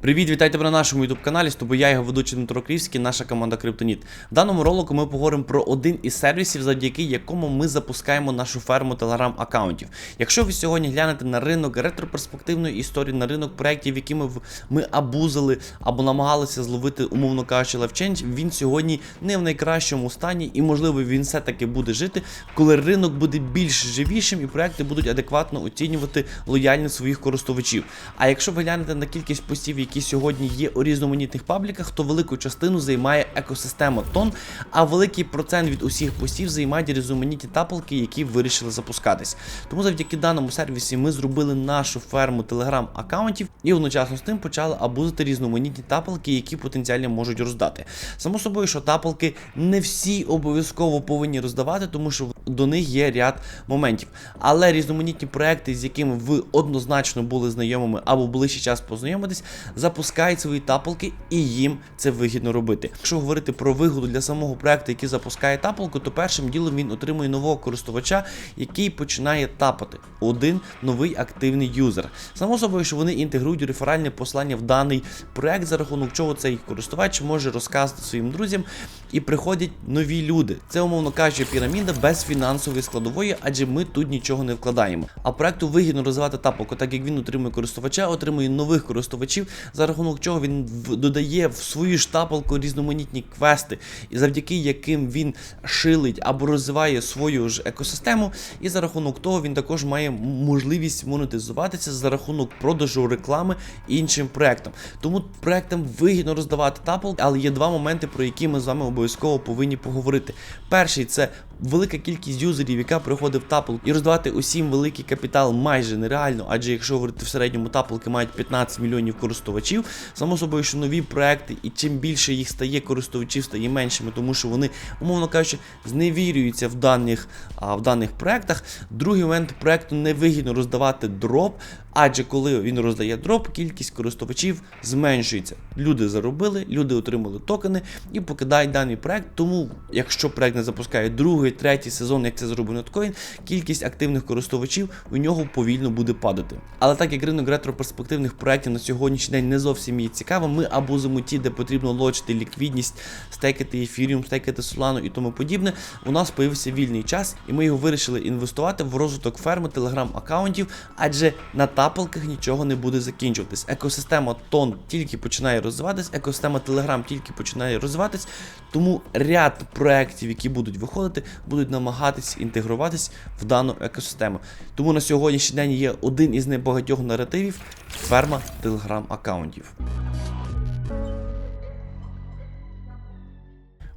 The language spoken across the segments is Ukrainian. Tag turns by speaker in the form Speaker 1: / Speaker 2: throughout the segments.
Speaker 1: Привіт, вітайте на нашому youtube каналі. З тобою я його ведучий Дмитро Крівський, наша команда Криптоніт. В даному ролику ми поговоримо про один із сервісів, завдяки якому ми запускаємо нашу ферму телеграм-аккаунтів. Якщо ви сьогодні глянете на ринок ретроперспективної історії, на ринок проєктів, які ми, в- ми абузили або намагалися зловити, умовно кажучи, левченч, він сьогодні не в найкращому стані, і можливо він все-таки буде жити, коли ринок буде більш живішим і проекти будуть адекватно оцінювати лояльність своїх користувачів. А якщо ви глянете на кількість постів, які сьогодні є у різноманітних пабліках, то велику частину займає екосистема тон, а великий процент від усіх постів займають різноманітні тапалки, які вирішили запускатись. Тому завдяки даному сервісі ми зробили нашу ферму телеграм-аккаунтів і одночасно з тим почали абузити різноманітні тапалки, які потенціально можуть роздати. Само собою, що тапалки не всі обов'язково повинні роздавати, тому що до них є ряд моментів. Але різноманітні проекти, з якими ви однозначно були знайомими або ще час познайомитись, запускають свої тапалки і їм це вигідно робити. Якщо говорити про вигоду для самого проекту, який запускає тапалку, то першим ділом він отримує нового користувача, який починає тапати. Один новий активний юзер. Само собою, що вони інтегрують реферальне послання в даний проект, за рахунок чого цей користувач може розказати своїм друзям і приходять нові люди. Це, умовно кажучи, піраміда без фінансової складової, адже ми тут нічого не вкладаємо. А проекту вигідно розвивати тапалку, так як він отримує користувача, отримує нових користувачів, за рахунок чого він додає в свою ж тапалку різноманітні квести, і завдяки яким він шилить або розвиває свою ж екосистему, і за рахунок того він також має можливість монетизуватися за рахунок продажу реклами іншим проектам. Тому проектам вигідно роздавати тапалки, але є два моменти, про які ми з вами обов'язково повинні поговорити. Перший це велика кількість юзерів, яка приходить в тапл, і роздавати усім великий капітал майже нереально, адже якщо говорити в середньому тапалки мають 15 мільйонів користувачів, само собою, що нові проекти, і чим більше їх стає, користувачів стає меншими, тому що вони, умовно кажучи, зневірюються в даних, а, в даних проектах. Другий момент проекту невигідно роздавати дроп, адже коли він роздає дроп, кількість користувачів зменшується. Люди заробили, люди отримали токени і покидають даний проект. Тому, якщо проект не запускає другий, третій сезон, як це зробив Notcoin, кількість активних користувачів у нього повільно буде падати. Але так як ринок ретроперспективних проектів на сьогоднішній день не зовсім є цікавим, ми абузимо ті, де потрібно лочити ліквідність, стейкати ефіріум, стейкати солану і тому подібне. У нас появився вільний час, і ми його вирішили інвестувати в розвиток ферми телеграм-аккаунтів, адже на тапалках нічого не буде закінчуватись. Екосистема тон тільки починає розвиватись, екосистема Telegram тільки починає розвиватись, тому ряд проєктів, які будуть виходити, будуть намагатись інтегруватись в дану екосистему. Тому на сьогоднішній день є один із небагатьох наративів ферма телеграм-аккаунтів.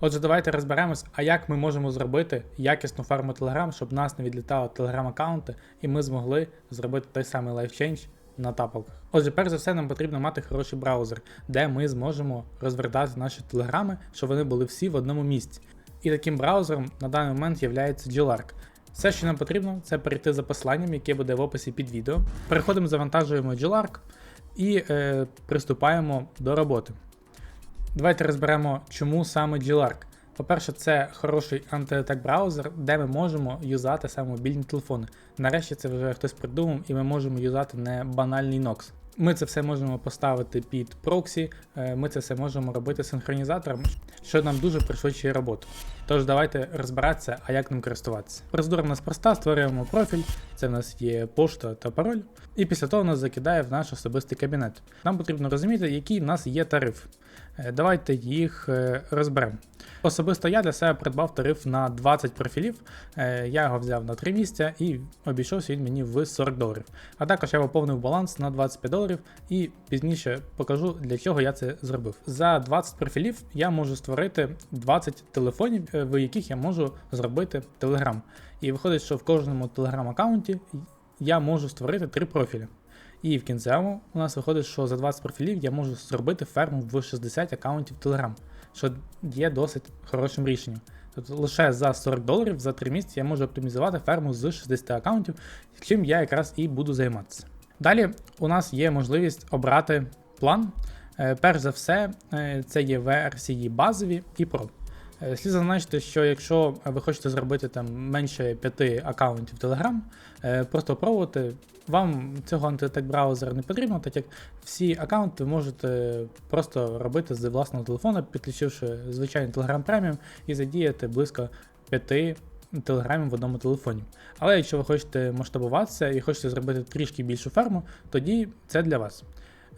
Speaker 2: Отже, давайте розберемось, а як ми можемо зробити якісну фарму Telegram, щоб нас не відлітали телеграм-аккаунти, і ми змогли зробити той самий лайфчейндж на тапалках. Отже, перш за все, нам потрібно мати хороший браузер, де ми зможемо розвертати наші телеграми, щоб вони були всі в одному місці. І таким браузером на даний момент є GLark. Все, що нам потрібно, це перейти за посиланням, яке буде в описі під відео. Переходимо, завантажуємо GLark і е, приступаємо до роботи. Давайте розберемо, чому саме GLARC. По-перше, це хороший антиатак браузер, де ми можемо юзати саме мобільні телефони. Нарешті це вже хтось придумав, і ми можемо юзати не банальний Nox. Ми це все можемо поставити під проксі, е, ми це все можемо робити синхронізатором, що нам дуже пришвидшує роботу. Тож давайте розбиратися, а як ним користуватися. Процедура в нас проста, створюємо профіль, це в нас є пошта та пароль, і після того нас закидає в наш особистий кабінет. Нам потрібно розуміти, який в нас є тариф. Е, Давайте їх е, розберемо. Особисто я для себе придбав тариф на 20 профілів. Е, Я його взяв на 3 місця і обійшовся він мені в 40 доларів. А також я поповнив баланс на 25 доларів і пізніше покажу, для чого я це зробив. За 20 профілів я можу створити 20 телефонів, в яких я можу зробити Telegram. І виходить, що в кожному Telegram-аккаунті я можу створити 3 профілі. І в кінцевому у нас виходить, що за 20 профілів я можу зробити ферму в 60 аккаунтів Telegram, що є досить хорошим рішенням. Тобто лише за 40 доларів за 3 місяці я можу оптимізувати ферму з 60 аккаунтів, чим я якраз і буду займатися. Далі у нас є можливість обрати план. Е, Перш за все, е, це є версії базові і Pro. Е, Слід зазначити, що якщо ви хочете зробити там менше п'яти аккаунтів Telegram, е, просто пробувати, вам цього антитек браузера не потрібно, так як всі аккаунти можете просто робити з власного телефона, підключивши звичайний Telegram Premium і задіяти близько п'яти телеграмів в одному телефоні. Але якщо ви хочете масштабуватися і хочете зробити трішки більшу ферму, тоді це для вас.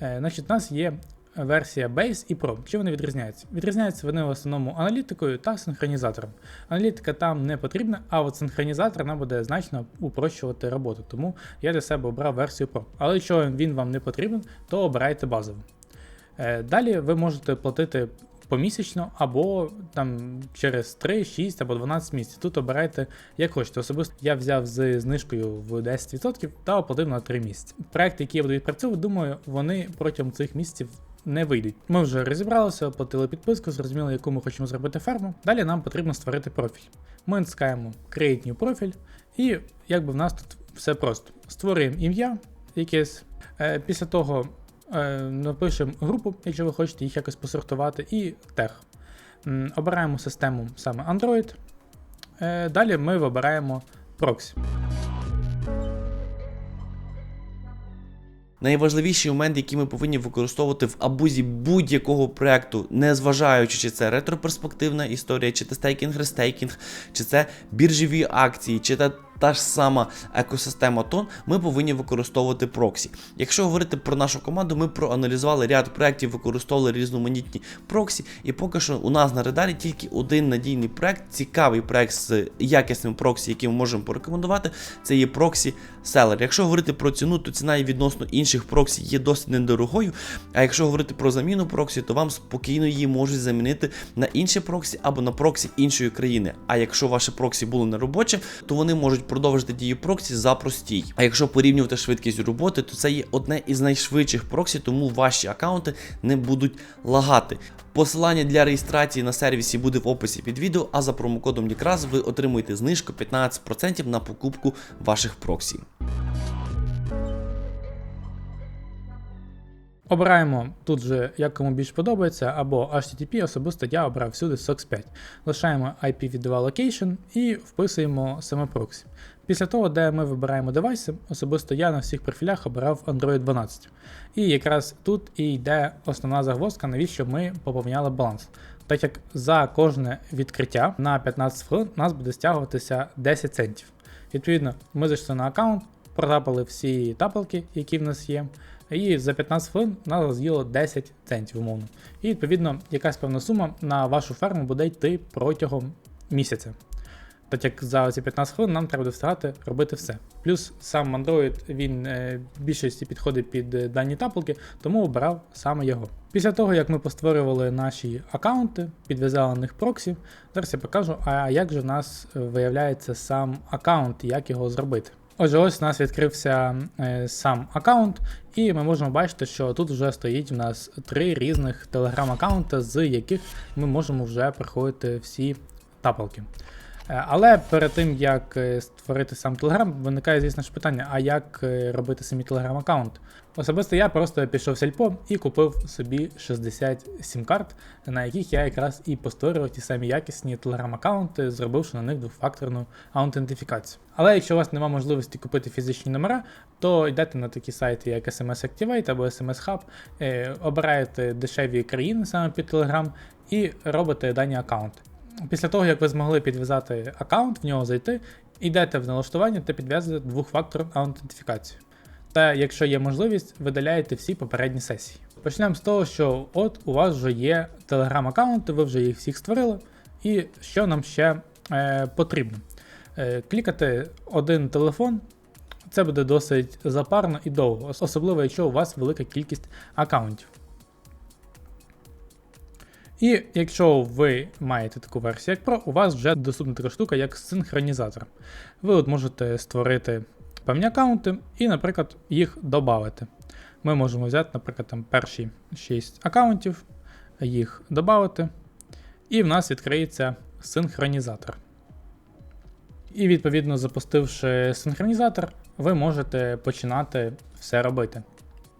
Speaker 2: Е, Значить, у нас є версія Base і Pro. Чим вони відрізняються? Відрізняються вони в основному аналітикою та синхронізатором. Аналітика там не потрібна, а от синхронізатор нам буде значно упрощувати роботу. Тому я для себе обрав версію Pro. Але якщо він вам не потрібен, то обирайте базову. Е, Далі ви можете платити помісячно або там через 3, 6 або 12 місяців. Тут обирайте як хочете. Особисто я взяв з знижкою в 10% та оплатив на 3 місяці. Проекти, які я буду відпрацьовувати, думаю, вони протягом цих місяців не вийдуть. Ми вже розібралися, оплатили підписку, зрозуміли, яку ми хочемо зробити ферму. Далі нам потрібно створити профіль. Ми натискаємо Create New профіль, і якби в нас тут все просто. Створюємо ім'я якесь. Е, Після того е, напишемо групу, якщо ви хочете їх якось посортувати, і тег. Обираємо систему саме Android. Е, Далі ми вибираємо проксі.
Speaker 1: Найважливіший момент, який ми повинні використовувати в абузі будь-якого проекту, не зважаючи, чи це ретроперспективна історія, чи це стейкінг, рестейкінг, чи це біржеві акції, чи це та ж сама екосистема тон, ми повинні використовувати проксі. Якщо говорити про нашу команду, ми проаналізували ряд проєктів, використовували різноманітні проксі, і поки що у нас на радарі тільки один надійний проект, цікавий проект з якісним проксі, який ми можемо порекомендувати, це є проксі Seller. Якщо говорити про ціну, то ціна і відносно інших проксі є досить недорогою. А якщо говорити про заміну проксі, то вам спокійно її можуть замінити на інші проксі або на проксі іншої країни. А якщо ваше проксі було не робоче, то вони можуть продовжити дію проксі за простій. А якщо порівнювати швидкість роботи, то це є одне із найшвидших проксі, тому ваші аккаунти не будуть лагати. Посилання для реєстрації на сервісі буде в описі під відео, а за промокодом Лікрас ви отримуєте знижку 15% на покупку ваших проксі.
Speaker 2: Обираємо тут же, як кому більш подобається, або HTTP, особисто я обрав всюди SOX 5. Лишаємо IP від Location і вписуємо саме проксі. Після того, де ми вибираємо девайси, особисто я на всіх профілях обирав Android 12. І якраз тут і йде основна загвоздка, навіщо ми поповняли баланс. Так як за кожне відкриття на 15 хвилин нас буде стягуватися 10 центів. Відповідно, ми зайшли на аккаунт, протапали всі тапалки, які в нас є. І за 15 хвилин нас з'їло 10 центів, умовно. І відповідно якась певна сума на вашу ферму буде йти протягом місяця. Так як за ці 15 хвилин нам треба встигати робити все. Плюс сам Android він е, більшості підходить під е, дані тапалки, тому обирав саме його. Після того, як ми постворювали наші аккаунти, підв'язали на них проксі, зараз я покажу, а як же в нас е, виявляється сам аккаунт як його зробити. Отже, ось у нас відкрився е, сам аккаунт, і ми можемо бачити, що тут вже стоїть у нас три різних телеграм-аккаунти, з яких ми можемо вже приходити всі тапалки. Е, Але перед тим як е, створити сам телеграм, виникає, звісно ж, питання: а як е, робити самі Telegram аккаунт? Особисто я просто пішов в сільпо і купив собі 60 сім-карт, на яких я якраз і постворював ті самі якісні Telegram аккаунти, зробивши на них двохфакторну аутентифікацію. Але якщо у вас немає можливості купити фізичні номера, то йдете на такі сайти, як SMS Activate або SMS Hub, е, обираєте дешеві країни саме під Telegram і робите дані аккаунти. Після того, як ви змогли підв'язати аккаунт, в нього зайти, йдете в налаштування та підв'язуєте двохфакторну аутентифікацію. Та якщо є можливість, видаляєте всі попередні сесії. Почнемо з того, що от у вас вже є телеграм-аккаунти, ви вже їх всіх створили. І що нам ще е, потрібно? Е, клікати один телефон. Це буде досить запарно і довго, особливо якщо у вас велика кількість аккаунтів. І якщо ви маєте таку версію, як Pro, у вас вже доступна така штука, як синхронізатор. Ви от можете створити певні аккаунти і, наприклад, їх додати. Ми можемо взяти, наприклад, там перші 6 аккаунтів, їх додати, і в нас відкриється синхронізатор. І відповідно, запустивши синхронізатор, ви можете починати все робити.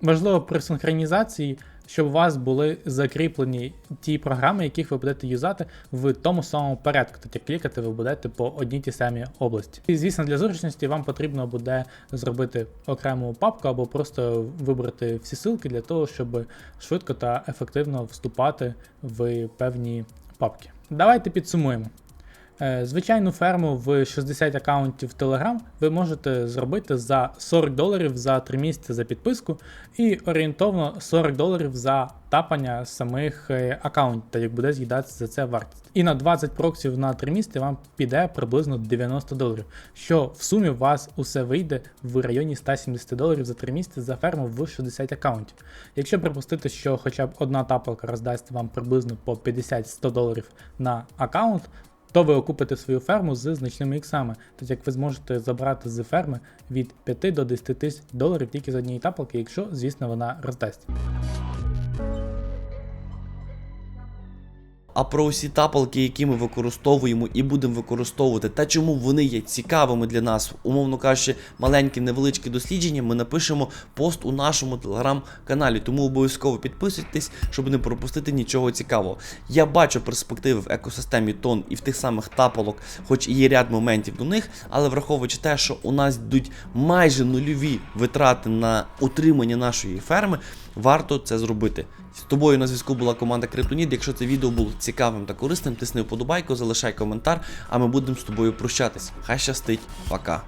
Speaker 2: Важливо при синхронізації щоб у вас були закріплені ті програми, яких ви будете юзати в тому самому порядку. Тобто клікати ви будете по одній тій самій області. І звісно, для зручності вам потрібно буде зробити окрему папку або просто вибрати всі ссылки для того, щоб швидко та ефективно вступати в певні папки. Давайте підсумуємо. Е, Звичайну ферму в 60 аккаунтів Telegram ви можете зробити за 40 доларів за 3 місяці за підписку і орієнтовно 40 доларів за тапання самих е, аккаунтів, як буде з'їдатися за це вартість. І на 20 проксів на 3 місяці вам піде приблизно 90 доларів, що в сумі у вас усе вийде в районі 170 доларів за 3 місяці за ферму в 60 аккаунтів. Якщо припустити, що хоча б одна тапалка роздасть вам приблизно по 50-100 доларів на аккаунт, то ви окупите свою ферму з значними іксами, так як ви зможете забрати з ферми від 5 до 10 тисяч доларів тільки з однієї тапалки, якщо, звісно, вона роздасть.
Speaker 1: А про усі тапалки, які ми використовуємо і будемо використовувати, та чому вони є цікавими для нас, умовно кажучи, маленькі невеличкі дослідження, ми напишемо пост у нашому телеграм-каналі. Тому обов'язково підписуйтесь, щоб не пропустити нічого цікавого. Я бачу перспективи в екосистемі тон і в тих самих тапалок, хоч і є ряд моментів до них, але враховуючи те, що у нас йдуть майже нульові витрати на утримання нашої ферми, варто це зробити. З тобою на зв'язку була команда Криптоніт. Якщо це відео було цікавим та корисним, тисни вподобайку, залишай коментар, а ми будемо з тобою прощатись. Хай щастить, пока.